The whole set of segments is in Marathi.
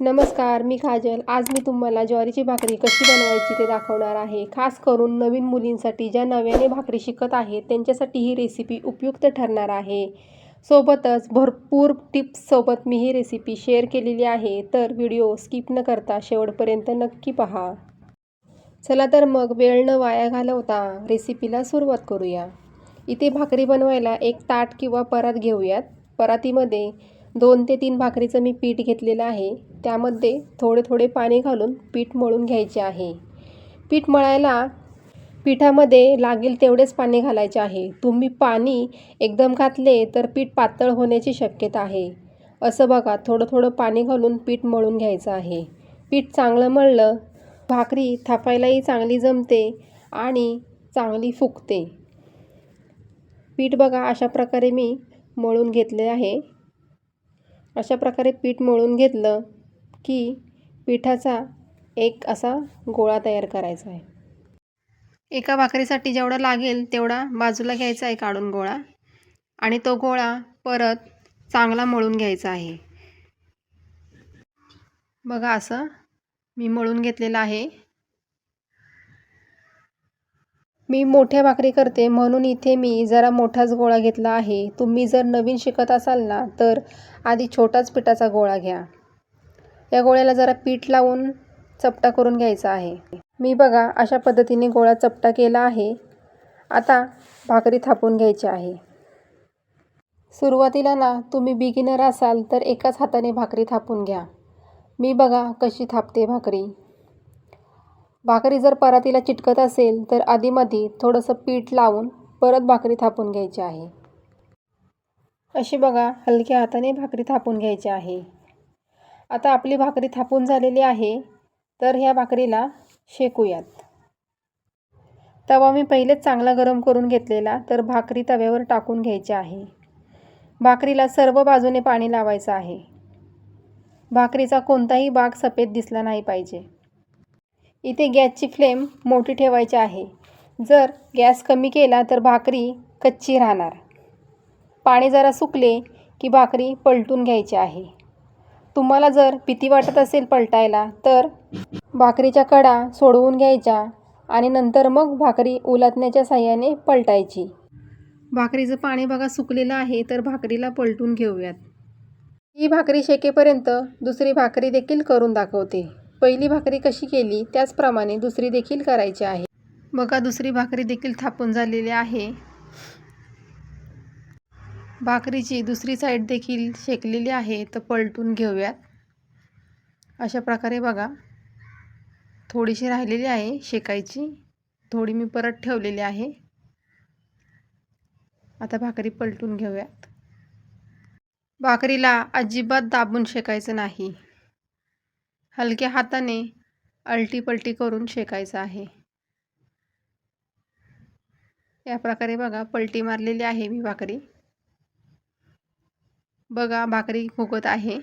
नमस्कार मी काजल आज मी तुम्हाला ज्वारीची भाकरी कशी बनवायची ते दाखवणार आहे. खास करून नवीन मुलींसाठी ज्या नव्याने भाकरी शिकत आहेत त्यांच्यासाठी ही रेसिपी उपयुक्त ठरणार आहे. सोबतच भरपूर टिप्ससोबत मी ही रेसिपी शेअर केलेली आहे. तर व्हिडिओ स्किप न करता शेवटपर्यंत नक्की पहा. चला तर मग वेळ न वाया घालवता रेसिपीला सुरुवात करूया. इथे भाकरी बनवायला एक ताट किंवा परात घेऊयात. परातीमध्ये दोन ते तीन भाकरीचं मी पीठ घेतलेलं आहे. त्यामध्ये थोडे थोडे पाणी घालून पीठ मळून घ्यायचे आहे. पीठ मळायला पिठामध्ये लागेल तेवढेच पाणी घालायचे आहे. तुम्ही पाणी एकदम घातले तर पीठ पातळ होण्याची शक्यता आहे. असं बघा थोडं थोडं पाणी घालून पीठ मळून घ्यायचं आहे. पीठ चांगलं मळलं भाकरी थापायलाही चांगली जमते आणि चांगली फुगते. पीठ बघा अशा प्रकारे मी मळून घेतले आहे. अशा प्रकारे पीठ मळून घेतलं की पिठाचा एक असा गोळा तयार करायचा आहे. एका भाकरीसाठी जेवढा लागेल तेवढा बाजूला घ्यायचा आहे काढून गोळा आणि तो गोळा परत चांगला मळून घ्यायचा आहे. बघा असं मी मळून घेतलेलं आहे. मी मोठ्या भाकरी करते म्हणून इथे मी जरा मोठाच गोळा घेतला आहे. तुम्ही जर नवीन शिकत असाल ना तर आधी छोटाच पिठाचा गोळा घ्या. या गोळ्याला जरा पीठ लावून चपटा करून घ्यायचा आहे. मी बघा अशा पद्धतीने गोळा चपटा केला आहे. आता भाकरी थापून घ्यायची आहे. सुरुवातीला ना तुम्ही बिगिनर असाल तर एकाच हाताने भाकरी थापून घ्या. मी बघा कशी थापते भाकरी. भाकरी जर परातीला चिटकत असेल तर आधीमध्ये थोडंसं पीठ लावून परत भाकरी थापून घ्यायची आहे. अशी बघा हलक्या हाताने भाकरी थापून घ्यायची आहे. आता आपली भाकरी थापून झालेली आहे तर ह्या भाकरीला शेकूयात. तवा मी पहिलेच चांगला गरम करून घेतलेला तर भाकरी तव्यावर टाकून घ्यायची आहे. भाकरीला सर्व बाजूने पाणी लावायचं आहे. भाकरीचा कोणताही भाग सफेद दिसला नाही पाहिजे. इथे गॅसची फ्लेम मोठी ठेवायची आहे. जर गॅस कमी केला तर भाकरी कच्ची राहणार. पाणी जरा सुकले की भाकरी पलटून घ्यायची आहे. तुम्हाला जर भीती वाटत असेल पलटायला तर भाकरीच्या कडा सोडवून घ्यायच्या आणि नंतर मग भाकरी उलटण्याच्या साह्याने पलटायची. भाकरीचं पाणी बघा सुकलेलं आहे तर भाकरीला पलटून घेऊयात. ही भाकरी शेकेपर्यंत दुसरी भाकरी देखील करून दाखवते. पहिली भाकरी कशी केली? त्याचप्रमाणे दुसरी देखील करायची आहे. बघा दुसरी भाकरी देखील थापून झालेली आहे. भाकरीची दुसरी साईड देखील शेकलेली आहे. तर पलटून घेऊयात. अशा प्रकारे बघा थोडीशी राहिलेली आहे शेकायची. थोडी मी परत ठेवलेली आहे. आता भाकरी पलटून घेऊयात. भाकरीला अजिबात दाबून शेकायचं नाही. हलक्या हाताने अलटी पलटी करून शेकायचं आहे. या प्रकारे बघा पलटी मारलेली आहे मी भाकरी. बघा भाकरी फुगत आहे.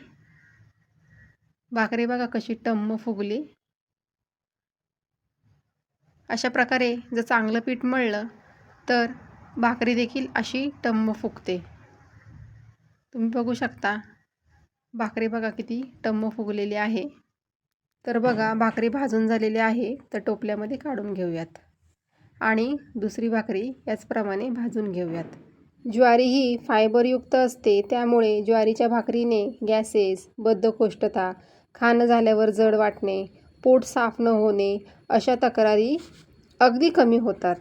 भाकरी बघा कशी टम्म फुगली. अशा प्रकारे जर चांगलं पीठ मळलं तर भाकरी देखील अशी टम्म फुगते. तुम्ही बघू शकता भाकरी बघा किती टम्म फुगलेली आहे. तर बघा भाकरी भाजून झालेली आहे. तर टोपल्यामध्ये काढून घेऊयात. आणि दुसरी भाकरी याचप्रमाणे भाजून घेऊयात. ज्वारी ही फायबरयुक्त असते त्यामुळे ज्वारीच्या भाकरीने गॅसेस बद्धकोष्ठता खाणं झाल्यावर जड वाटणे पोट साफ न होणे अशा तक्रारी अगदी कमी होतात.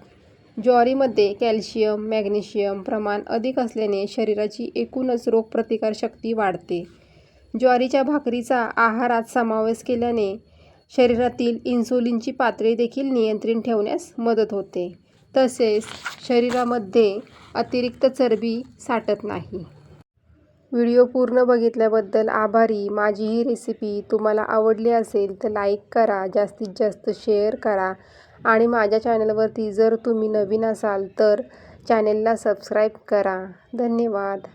ज्वारीमध्ये कॅल्शियम मॅग्नेशियम प्रमाण अधिक असल्याने शरीराची एकूणच रोगप्रतिकारशक्ती वाढते. ज्वारीच्या भाकरीचा आहारात समावेश केल्याने शरीरातील इन्सुलिनची पातळी देखील नियंत्रित ठेवण्यास मदत होते. तसेच शरीरामध्ये अतिरिक्त चरबी साठत नाही. व्हिडिओ पूर्ण बघितल्याबद्दल आभारी. माझी ही रेसिपी तुम्हाला आवडली असेल तर लाईक करा जास्तीत जास्त शेअर करा आणि माझ्या चॅनलवरती जर तुम्ही नवीन असाल तर चॅनेलला सबस्क्राईब करा. धन्यवाद.